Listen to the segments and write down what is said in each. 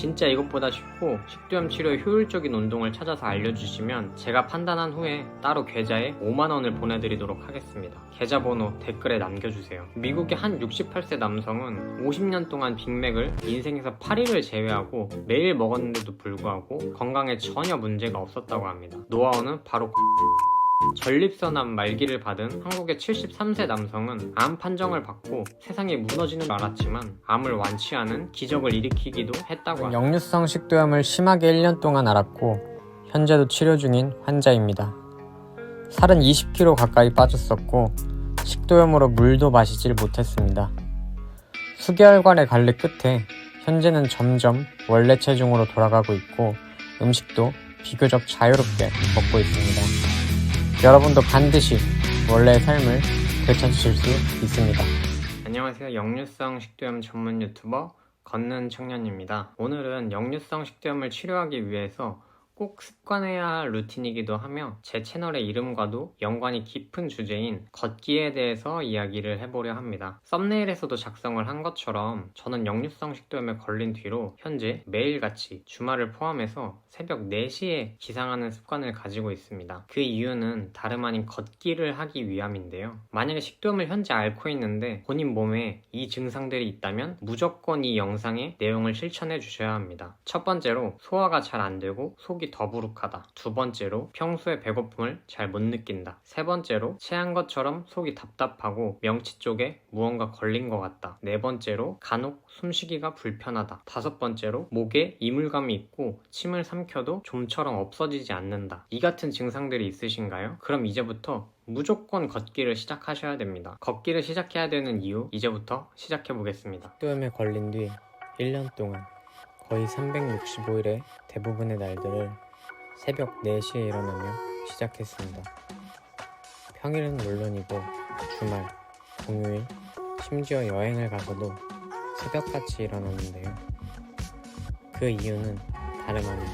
진짜 이것보다 쉽고 식도염 치료에 효율적인 운동을 찾아서 알려주시면 제가 판단한 후에 따로 계좌에 5만원을 보내드리도록 하겠습니다. 계좌번호 댓글에 남겨주세요. 미국의 한 68세 남성은 50년 동안 빅맥을 인생에서 8일을 제외하고 매일 먹었는데도 불구하고 건강에 전혀 문제가 없었다고 합니다. 노하우는 바로 전립선암 말기를 받은 한국의 73세 남성은 암 판정을 받고 세상이 무너지는 줄 알았지만 암을 완치하는 기적을 일으키기도 했다고 합니다. 역류성 식도염을 심하게 1년 동안 앓았고 현재도 치료 중인 환자입니다. 살은 20kg 가까이 빠졌었고 식도염으로 물도 마시질 못했습니다. 수개월간의 관리 끝에 현재는 점점 원래 체중으로 돌아가고 있고 음식도 비교적 자유롭게 먹고 있습니다. 여러분도 반드시 원래의 삶을 되찾으실 수 있습니다. 안녕하세요. 역류성 식도염 전문 유튜버 걷는 청년입니다. 오늘은 역류성 식도염을 치료하기 위해서 꼭 습관해야 할 루틴이기도 하며 제 채널의 이름과도 연관이 깊은 주제인 걷기에 대해서 이야기를 해보려 합니다. 썸네일에서도 작성을 한 것처럼 저는 역류성 식도염에 걸린 뒤로 현재 매일같이 주말을 포함해서 새벽 4시에 기상하는 습관을 가지고 있습니다. 그 이유는 다름 아닌 걷기를 하기 위함인데요. 만약에 식도염을 현재 앓고 있는데 본인 몸에 이 증상들이 있다면 무조건 이 영상의 내용을 실천해 주셔야 합니다. 첫 번째로 소화가 잘 안 되고 속이 더부룩하다. 두 번째로 평소에 배고픔을 잘 못 느낀다. 세 번째로 체한 것처럼 속이 답답하고 명치 쪽에 무언가 걸린 것 같다. 네 번째로 간혹 숨쉬기가 불편하다. 다섯 번째로 목에 이물감이 있고 침을 삼켜도 좀처럼 없어지지 않는다. 이 같은 증상들이 있으신가요? 그럼 이제부터 무조건 걷기를 시작하셔야 됩니다. 걷기를 시작해야 되는 이유 이제부터 시작해 보겠습니다. 식도염에 걸린 뒤 1년 동안 거의 365일의 대부분의 날들을 새벽 4시에 일어나며 시작했습니다. 평일은 물론이고 주말, 공휴일, 심지어 여행을 가서도 새벽같이 일어났는데요. 그 이유는 다름 아닌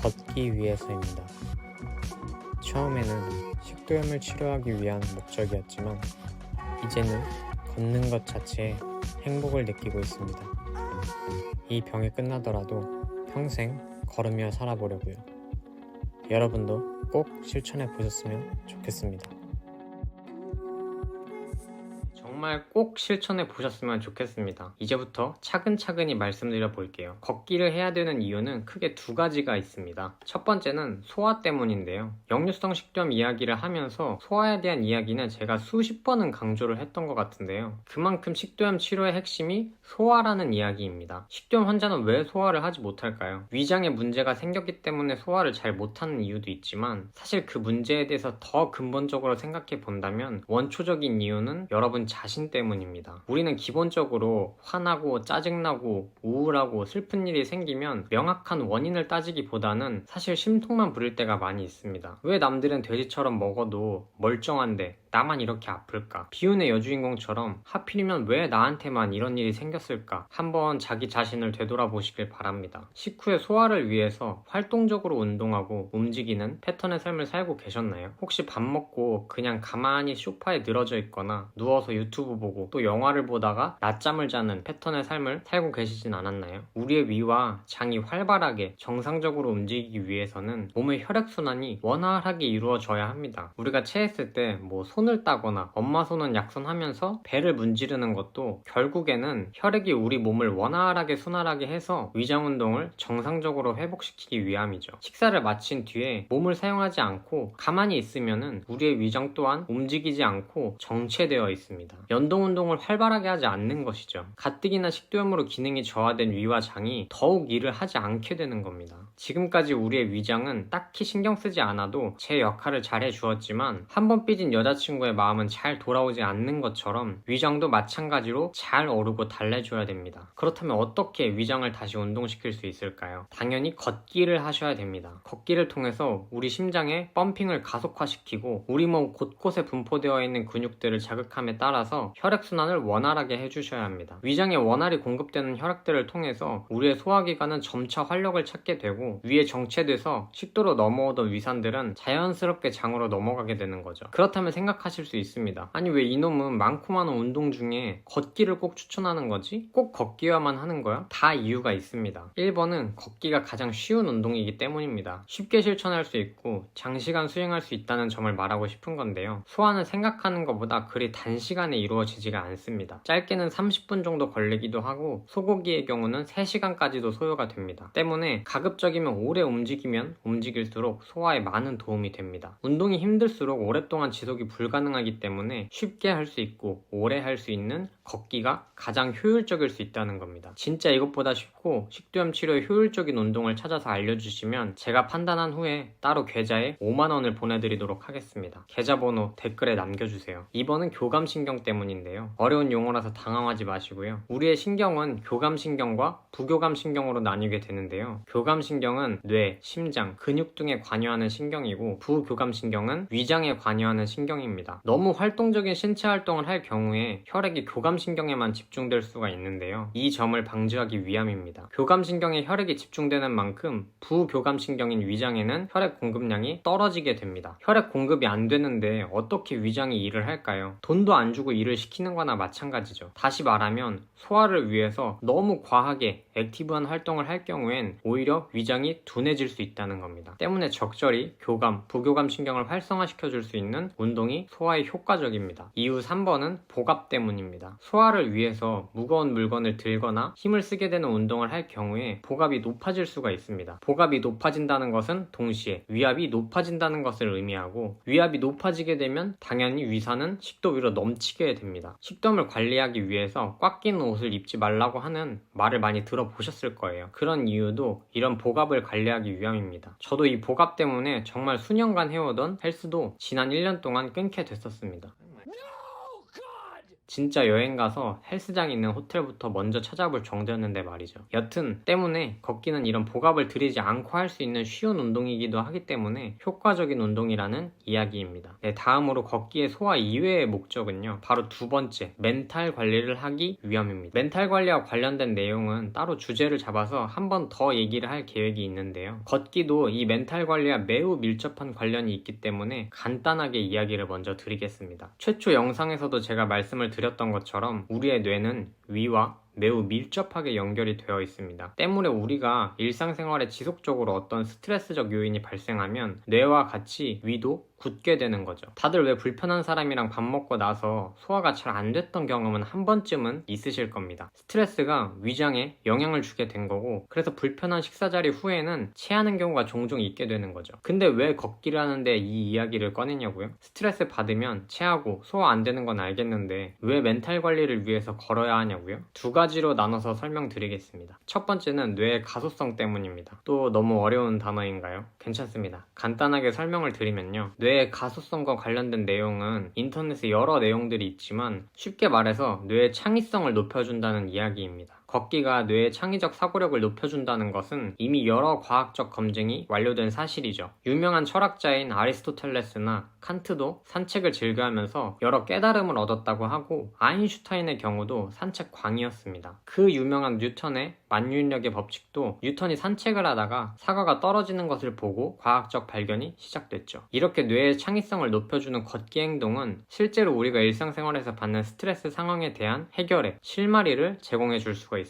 걷기 위해서입니다. 처음에는 식도염을 치료하기 위한 목적이었지만 이제는 걷는 것 자체에 행복을 느끼고 있습니다. 이 병이 끝나더라도 평생 걸으며 살아보려고요. 여러분도 꼭 실천해 보셨으면 좋겠습니다. 정말 꼭 실천해 보셨으면 좋겠습니다. 이제부터 차근차근히 말씀드려 볼게요. 걷기를 해야 되는 이유는 크게 두 가지가 있습니다. 첫 번째는 소화 때문인데요. 역류성 식도염 이야기를 하면서 소화에 대한 이야기는 제가 수십 번은 강조를 했던 것 같은데요. 그만큼 식도염 치료의 핵심이 소화라는 이야기입니다. 식도염 환자는 왜 소화를 하지 못할까요? 위장에 문제가 생겼기 때문에 소화를 잘 못하는 이유도 있지만 사실 그 문제에 대해서 더 근본적으로 생각해 본다면 원초적인 이유는 여러분 자신 때문입니다. 우리는 기본적으로 화나고 짜증나고 우울하고 슬픈 일이 생기면 명확한 원인을 따지기보다는 사실 심통만 부릴 때가 많이 있습니다. 왜 남들은 돼지처럼 먹어도 멀쩡한데 나만 이렇게 아플까? 비운의 여주인공처럼 하필이면 왜 나한테만 이런 일이 생겼을까? 한번 자기 자신을 되돌아보시길 바랍니다. 식후에 소화를 위해서 활동적으로 운동하고 움직이는 패턴의 삶을 살고 계셨나요? 혹시 밥 먹고 그냥 가만히 소파에 늘어져 있거나 누워서 유튜브 보고 또 영화를 보다가 낮잠을 자는 패턴의 삶을 살고 계시진 않았나요? 우리의 위와 장이 활발하게 정상적으로 움직이기 위해서는 몸의 혈액순환이 원활하게 이루어져야 합니다. 우리가 체했을 때 뭐 손을 따거나 엄마 손은 약손하면서 배를 문지르는 것도 결국에는 혈액이 우리 몸을 원활하게 순환하게 해서 위장 운동을 정상적으로 회복시키기 위함이죠. 식사를 마친 뒤에 몸을 사용하지 않고 가만히 있으면은 우리의 위장 또한 움직이지 않고 정체되어 있습니다. 연동 운동을 활발하게 하지 않는 것이죠. 가뜩이나 식도염으로 기능이 저하된 위와 장이 더욱 일을 하지 않게 되는 겁니다. 지금까지 우리의 위장은 딱히 신경 쓰지 않아도 제 역할을 잘 해 주었지만 한 번 삐진 여자친구의 마음은 잘 돌아오지 않는 것처럼 위장도 마찬가지로 잘 오르고 달래줘야 됩니다. 그렇다면 어떻게 위장을 다시 운동시킬 수 있을까요? 당연히 걷기를 하셔야 됩니다. 걷기를 통해서 우리 심장의 펌핑을 가속화시키고 우리 몸 곳곳에 분포되어 있는 근육들을 자극함에 따라서 따라서 혈액순환을 원활하게 해주셔야 합니다. 위장에 원활히 공급되는 혈액들을 통해서 우리의 소화기관은 점차 활력을 찾게 되고 위에 정체돼서 식도로 넘어오던 위산들은 자연스럽게 장으로 넘어가게 되는 거죠. 그렇다면 생각하실 수 있습니다. 아니 왜 이놈은 많고 많은 운동 중에 걷기를 꼭 추천하는 거지? 꼭 걷기와만 하는 거야? 다 이유가 있습니다. 1번은 걷기가 가장 쉬운 운동이기 때문입니다. 쉽게 실천할 수 있고 장시간 수행할 수 있다는 점을 말하고 싶은 건데요. 소화는 생각하는 것보다 그리 단시간에 이루어지지가 않습니다. 짧게는 30분 정도 걸리기도 하고 소고기의 경우는 3시간까지도 소요가 됩니다. 때문에 가급적이면 오래 움직이면 움직일수록 소화에 많은 도움이 됩니다. 운동이 힘들수록 오랫동안 지속이 불가능하기 때문에 쉽게 할 수 있고 오래 할 수 있는 걷기가 가장 효율적일 수 있다는 겁니다. 진짜 이것보다 쉽고 식도염 치료에 효율적인 운동을 찾아서 알려주시면 제가 판단한 후에 따로 계좌에 5만원을 보내드리도록 하겠습니다. 계좌번호 댓글에 남겨주세요. 2번은 교감신경 때문 인데요. 어려운 용어라서 당황하지 마시고요. 우리의 신경은 교감신경과 부교감신경으로 나뉘게 되는데요. 교감신경은 뇌, 심장, 근육 등에 관여하는 신경이고 부교감신경은 위장에 관여하는 신경입니다. 너무 활동적인 신체 활동을 할 경우에 혈액이 교감신경에만 집중될 수가 있는데요. 이 점을 방지하기 위함입니다. 교감신경에 혈액이 집중되는 만큼 부교감신경인 위장에는 혈액 공급량이 떨어지게 됩니다. 혈액 공급이 안 되는데 어떻게 위장이 일을 할까요? 돈도 안 주고 일을 시키는 거나 마찬가지죠. 다시 말하면 소화를 위해서 너무 과하게 액티브한 활동을 할 경우엔 오히려 위장이 둔해질 수 있다는 겁니다. 때문에 적절히 교감, 부교감 신경을 활성화시켜 줄 수 있는 운동이 소화에 효과적입니다. 이후 3번은 복압 때문입니다. 소화를 위해서 무거운 물건을 들거나 힘을 쓰게 되는 운동을 할 경우에 복압이 높아질 수가 있습니다. 복압이 높아진다는 것은 동시에 위압이 높아진다는 것을 의미하고 위압이 높아지게 되면 당연히 위산은 식도 위로 넘치게 됩니다. 식도염을 관리하기 위해서 꽉 끼는 옷을 입지 말라고 하는 말을 많이 들어보셨을 거예요. 그런 이유도 이런 복압을 관리하기 위함입니다. 저도 이 복압 때문에 정말 수년간 해오던 헬스도 지난 1년 동안 끊게 됐었습니다. 진짜 여행 가서 헬스장 있는 호텔부터 먼저 찾아볼 정도였는데 말이죠. 여튼 때문에 걷기는 이런 복압을 들이지 않고 할 수 있는 쉬운 운동이기도 하기 때문에 효과적인 운동이라는 이야기입니다. 네, 다음으로 걷기의 소화 이외의 목적은요. 바로 두 번째, 멘탈 관리를 하기 위함입니다. 멘탈 관리와 관련된 내용은 따로 주제를 잡아서 한 번 더 얘기를 할 계획이 있는데요. 걷기도 이 멘탈 관리와 매우 밀접한 관련이 있기 때문에 간단하게 이야기를 먼저 드리겠습니다. 최초 영상에서도 제가 말씀을 드렸던 것처럼 우리의 뇌는 위와 매우 밀접하게 연결이 되어 있습니다. 때문에 우리가 일상생활에 지속적으로 어떤 스트레스적 요인이 발생하면 뇌와 같이 위도 굳게 되는 거죠. 다들 왜 불편한 사람이랑 밥 먹고 나서 소화가 잘 안 됐던 경험은 한 번쯤은 있으실 겁니다. 스트레스가 위장에 영향을 주게 된 거고 그래서 불편한 식사 자리 후에는 체하는 경우가 종종 있게 되는 거죠. 근데 왜 걷기를 하는데 이 이야기를 꺼내냐고요? 스트레스 받으면 체하고 소화 안 되는 건 알겠는데 왜 멘탈 관리를 위해서 걸어야 하냐고요? 두 가지로 나눠서 설명드리겠습니다. 첫 번째는 뇌의 가소성 때문입니다. 또 너무 어려운 단어인가요? 괜찮습니다. 간단하게 설명을 드리면요. 뇌의 가소성과 관련된 내용은 인터넷에 여러 내용들이 있지만 쉽게 말해서 뇌의 창의성을 높여준다는 이야기입니다. 걷기가 뇌의 창의적 사고력을 높여준다는 것은 이미 여러 과학적 검증이 완료된 사실이죠. 유명한 철학자인 아리스토텔레스나 칸트도 산책을 즐겨하면서 여러 깨달음을 얻었다고 하고 아인슈타인의 경우도 산책광이었습니다. 그 유명한 뉴턴의 만유인력의 법칙도 뉴턴이 산책을 하다가 사과가 떨어지는 것을 보고 과학적 발견이 시작됐죠. 이렇게 뇌의 창의성을 높여주는 걷기 행동은 실제로 우리가 일상생활에서 받는 스트레스 상황에 대한 해결에 실마리를 제공해 줄 수가 있습니다.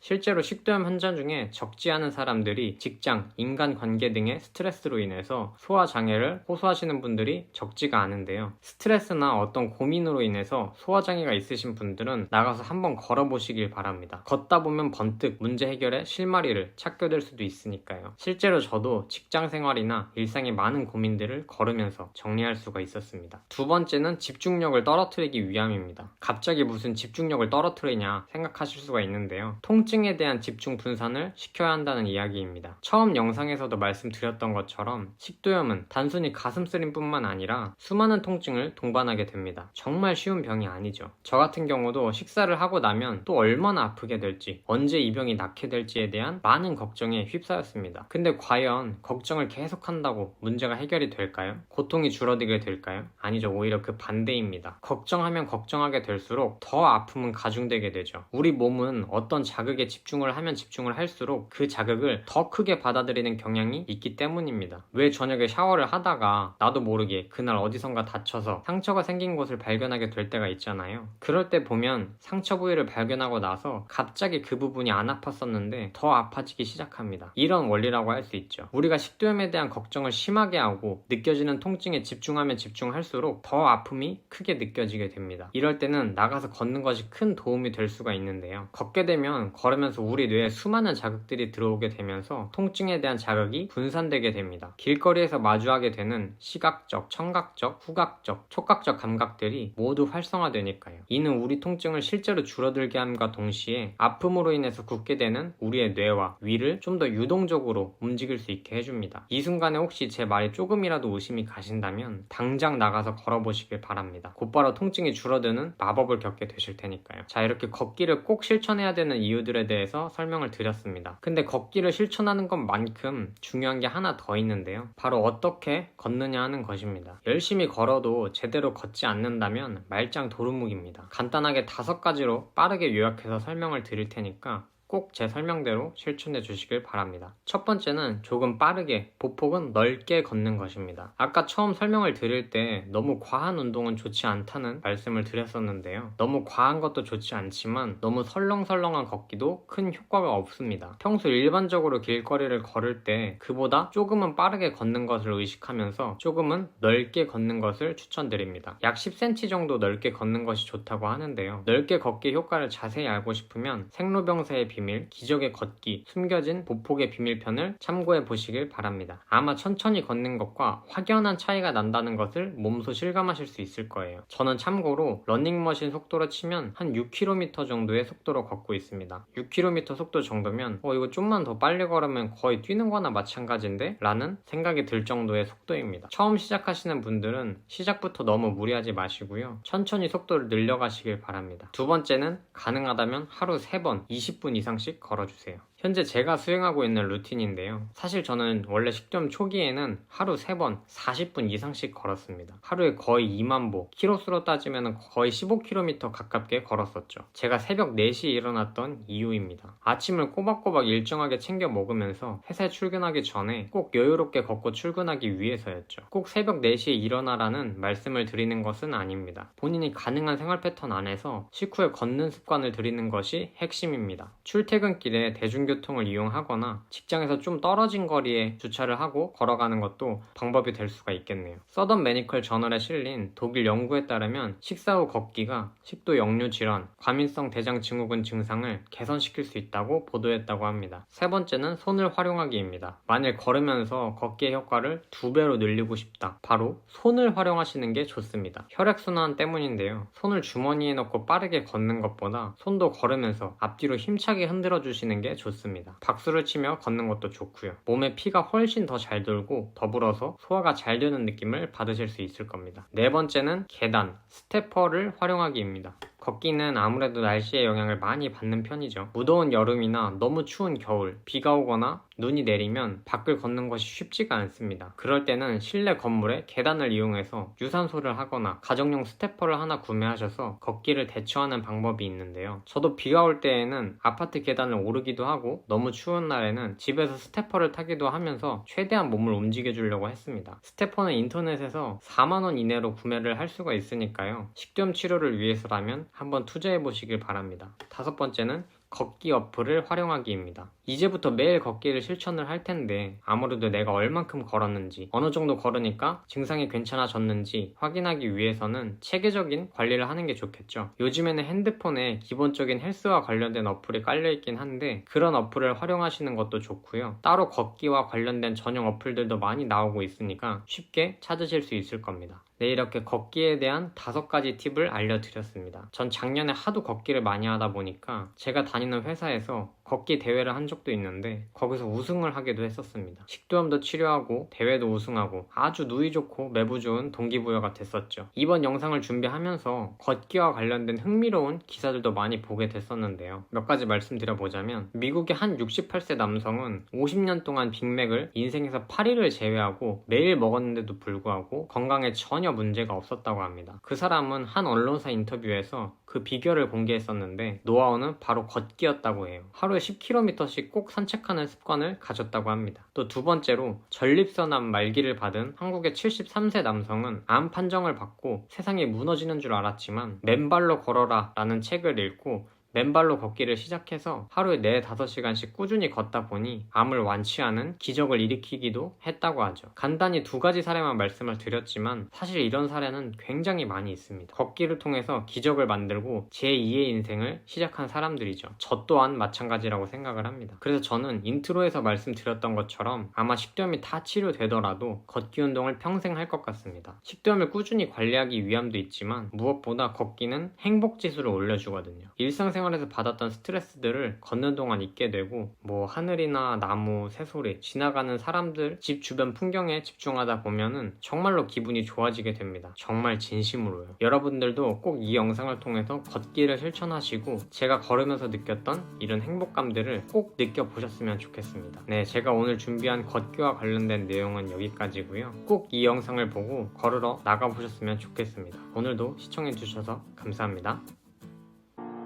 실제로 식도염 환자 중에 적지 않은 사람들이 직장, 인간관계 등의 스트레스로 인해서 소화 장애를 호소하시는 분들이 적지가 않은데요. 스트레스나 어떤 고민으로 인해서 소화 장애가 있으신 분들은 나가서 한번 걸어보시길 바랍니다. 걷다 보면 번뜩 문제 해결에 실마리를 찾게 될 수도 있으니까요. 실제로 저도 직장 생활이나 일상의 많은 고민들을 걸으면서 정리할 수가 있었습니다. 두 번째는 집중력을 떨어뜨리기 위함입니다. 갑자기 무슨 집중력을 떨어뜨리냐 생각하실 수가 있는데 있는데요. 통증에 대한 집중 분산을 시켜야 한다는 이야기입니다. 처음 영상에서도 말씀드렸던 것처럼 식도염은 단순히 가슴 쓰림 뿐만 아니라 수많은 통증을 동반하게 됩니다. 정말 쉬운 병이 아니죠. 저 같은 경우도 식사를 하고 나면 또 얼마나 아프게 될지, 언제 이 병이 낫게 될지에 대한 많은 걱정에 휩싸였습니다. 근데 과연 걱정을 계속한다고 문제가 해결이 될까요? 고통이 줄어들게 될까요? 아니죠. 오히려 그 반대입니다. 걱정하면 걱정하게 될수록 더 아픔은 가중되게 되죠. 우리 몸은 어떤 자극에 집중을 하면 집중을 할수록 그 자극을 더 크게 받아들이는 경향이 있기 때문입니다. 왜 저녁에 샤워를 하다가 나도 모르게 그날 어디선가 다쳐서 상처가 생긴 곳을 발견하게 될 때가 있잖아요. 그럴 때 보면 상처 부위를 발견하고 나서 갑자기 그 부분이 안 아팠었는데 더 아파지기 시작합니다. 이런 원리라고 할 수 있죠. 우리가 식도염에 대한 걱정을 심하게 하고 느껴지는 통증에 집중하면 집중할수록 더 아픔이 크게 느껴지게 됩니다. 이럴 때는 나가서 걷는 것이 큰 도움이 될 수가 있는데요. 걷게 되면 걸으면서 우리 뇌에 수많은 자극들이 들어오게 되면서 통증에 대한 자극이 분산되게 됩니다. 길거리에서 마주하게 되는 시각적, 청각적, 후각적, 촉각적 감각들이 모두 활성화되니까요. 이는 우리 통증을 실제로 줄어들게 함과 동시에 아픔으로 인해서 굳게 되는 우리의 뇌와 위를 좀 더 유동적으로 움직일 수 있게 해줍니다. 이 순간에 혹시 제 말이 조금이라도 의심이 가신다면 당장 나가서 걸어보시길 바랍니다. 곧바로 통증이 줄어드는 마법을 겪게 되실 테니까요. 자, 이렇게 걷기를 꼭 실천해야 되는 이유들에 대해서 설명을 드렸습니다. 근데 걷기를 실천하는 것만큼 중요한 게 하나 더 있는데요. 바로 어떻게 걷느냐 하는 것입니다. 열심히 걸어도 제대로 걷지 않는다면 말짱 도루묵입니다. 간단하게 다섯 가지로 빠르게 요약해서 설명을 드릴 테니까 꼭 제 설명대로 실천해 주시길 바랍니다. 첫 번째는 조금 빠르게, 보폭은 넓게 걷는 것입니다. 아까 처음 설명을 드릴 때 너무 과한 운동은 좋지 않다는 말씀을 드렸었는데요. 너무 과한 것도 좋지 않지만 너무 설렁설렁한 걷기도 큰 효과가 없습니다. 평소 일반적으로 길거리를 걸을 때 그보다 조금은 빠르게 걷는 것을 의식하면서 조금은 넓게 걷는 것을 추천드립니다. 약 10cm 정도 넓게 걷는 것이 좋다고 하는데요. 넓게 걷기 효과를 자세히 알고 싶으면 생로병사의 비 밀, 기적의 걷기, 숨겨진 보폭의 비밀편을 참고해 보시길 바랍니다. 아마 천천히 걷는 것과 확연한 차이가 난다는 것을 몸소 실감하실 수 있을 거예요. 저는 참고로 러닝머신 속도로 치면 한 6km 정도의 속도로 걷고 있습니다. 6km 속도 정도면 어 이거 좀만 더 빨리 걸으면 거의 뛰는 거나 마찬가지인데? 라는 생각이 들 정도의 속도입니다. 처음 시작하시는 분들은 시작부터 너무 무리하지 마시고요. 천천히 속도를 늘려가시길 바랍니다. 두 번째는 가능하다면 하루 3번 20분 이상 씩 걸어주세요. 현재 제가 수행하고 있는 루틴인데요. 사실 저는 원래 식점 초기에는 하루 3번 40분 이상씩 걸었습니다. 하루에 거의 2만 보, 키로수로 따지면 거의 15km 가깝게 걸었었죠. 제가 새벽 4시에 일어났던 이유입니다. 아침을 꼬박꼬박 일정하게 챙겨 먹으면서 회사에 출근하기 전에 꼭 여유롭게 걷고 출근하기 위해서였죠. 꼭 새벽 4시에 일어나라는 말씀을 드리는 것은 아닙니다. 본인이 가능한 생활 패턴 안에서 식후에 걷는 습관을 들이는 것이 핵심입니다. 출퇴근길에 대중교통을 이용하거나 직장에서 좀 떨어진 거리에 주차를 하고 걸어가는 것도 방법이 될 수가 있겠네요. 서던 매니컬 저널에 실린 독일 연구에 따르면 식사 후 걷기가 식도 역류 질환, 과민성 대장 증후군 증상을 개선시킬 수 있다고 보도했다고 합니다. 세 번째는 손을 활용하기입니다. 만일 걸으면서 걷기의 효과를 두 배로 늘리고 싶다. 바로 손을 활용하시는 게 좋습니다. 혈액순환 때문인데요. 손을 주머니에 넣고 빠르게 걷는 것보다 손도 걸으면서 앞뒤로 힘차게 흔들어 주시는 게 좋습니다. 박수를 치며 걷는 것도 좋고요. 몸에 피가 훨씬 더 잘 돌고 더불어서 소화가 잘 되는 느낌을 받으실 수 있을 겁니다. 네 번째는 계단, 스테퍼를 활용하기입니다. 걷기는 아무래도 날씨의 영향을 많이 받는 편이죠. 무더운 여름이나 너무 추운 겨울, 비가 오거나 눈이 내리면 밖을 걷는 것이 쉽지가 않습니다. 그럴 때는 실내 건물에 계단을 이용해서 유산소를 하거나 가정용 스태퍼를 하나 구매하셔서 걷기를 대처하는 방법이 있는데요. 저도 비가 올 때에는 아파트 계단을 오르기도 하고 너무 추운 날에는 집에서 스태퍼를 타기도 하면서 최대한 몸을 움직여 주려고 했습니다. 스태퍼는 인터넷에서 4만원 이내로 구매를 할 수가 있으니까요. 식도염 치료를 위해서라면 한번 투자해 보시길 바랍니다. 다섯 번째는 걷기 어플을 활용하기입니다. 이제부터 매일 걷기를 실천을 할 텐데 아무래도 내가 얼만큼 걸었는지 어느 정도 걸으니까 증상이 괜찮아졌는지 확인하기 위해서는 체계적인 관리를 하는 게 좋겠죠. 요즘에는 핸드폰에 기본적인 헬스와 관련된 어플이 깔려 있긴 한데 그런 어플을 활용하시는 것도 좋고요. 따로 걷기와 관련된 전용 어플들도 많이 나오고 있으니까 쉽게 찾으실 수 있을 겁니다. 네, 이렇게 걷기에 대한 다섯 가지 팁을 알려드렸습니다. 전 작년에 하도 걷기를 많이 하다 보니까 제가 다니는 회사에서 걷기 대회를 한 적도 있는데 거기서 우승을 하기도 했었습니다. 식도염도 치료하고 대회도 우승하고 아주 누이 좋고 매부 좋은 동기부여가 됐었죠. 이번 영상을 준비하면서 걷기와 관련된 흥미로운 기사들도 많이 보게 됐었는데요. 몇 가지 말씀드려보자면 미국의 한 68세 남성은 50년 동안 빅맥을 인생에서 8일을 제외하고 매일 먹었는데도 불구하고 건강에 전혀 문제가 없었다고 합니다. 그 사람은 한 언론사 인터뷰에서 그 비결을 공개했었는데 노하우는 바로 걷기였다고 해요. 하루 에 10km씩 꼭 산책하는 습관을 가졌다고 합니다. 또 두 번째로 전립선암 말기를 받은 한국의 73세 남성은 암 판정을 받고 세상이 무너지는 줄 알았지만 맨발로 걸어라 라는 책을 읽고 맨발로 걷기를 시작해서 하루에 4, 5시간씩 꾸준히 걷다 보니 암을 완치하는 기적을 일으키기도 했다고 하죠. 간단히 두 가지 사례만 말씀을 드렸지만 사실 이런 사례는 굉장히 많이 있습니다. 걷기를 통해서 기적을 만들고 제2의 인생을 시작한 사람들이죠. 저 또한 마찬가지라고 생각을 합니다. 그래서 저는 인트로에서 말씀드렸던 것처럼 아마 식도염이 다 치료되더라도 걷기 운동을 평생 할 것 같습니다. 식도염을 꾸준히 관리하기 위함도 있지만 무엇보다 걷기는 행복 지수를 올려주거든요. 일상생활 생활에서 받았던 스트레스들을 걷는 동안 잊게 되고 뭐 하늘이나 나무, 새소리, 지나가는 사람들, 집 주변 풍경에 집중하다 보면은 정말로 기분이 좋아지게 됩니다. 정말 진심으로요. 여러분들도 꼭 이 영상을 통해서 걷기를 실천하시고 제가 걸으면서 느꼈던 이런 행복감들을 꼭 느껴보셨으면 좋겠습니다. 네, 제가 오늘 준비한 걷기와 관련된 내용은 여기까지고요. 꼭 이 영상을 보고 걸으러 나가보셨으면 좋겠습니다. 오늘도 시청해주셔서 감사합니다.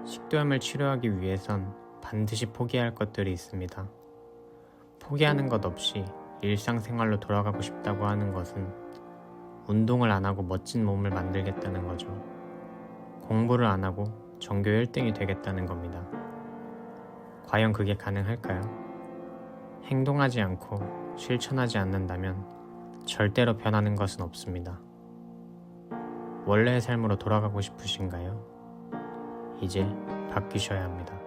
식도염을 치료하기 위해선 반드시 포기할 것들이 있습니다. 포기하는 것 없이 일상생활로 돌아가고 싶다고 하는 것은 운동을 안 하고 멋진 몸을 만들겠다는 거죠. 공부를 안 하고 전교 1등이 되겠다는 겁니다. 과연 그게 가능할까요? 행동하지 않고 실천하지 않는다면 절대로 변하는 것은 없습니다. 원래의 삶으로 돌아가고 싶으신가요? 이제 바뀌셔야 합니다.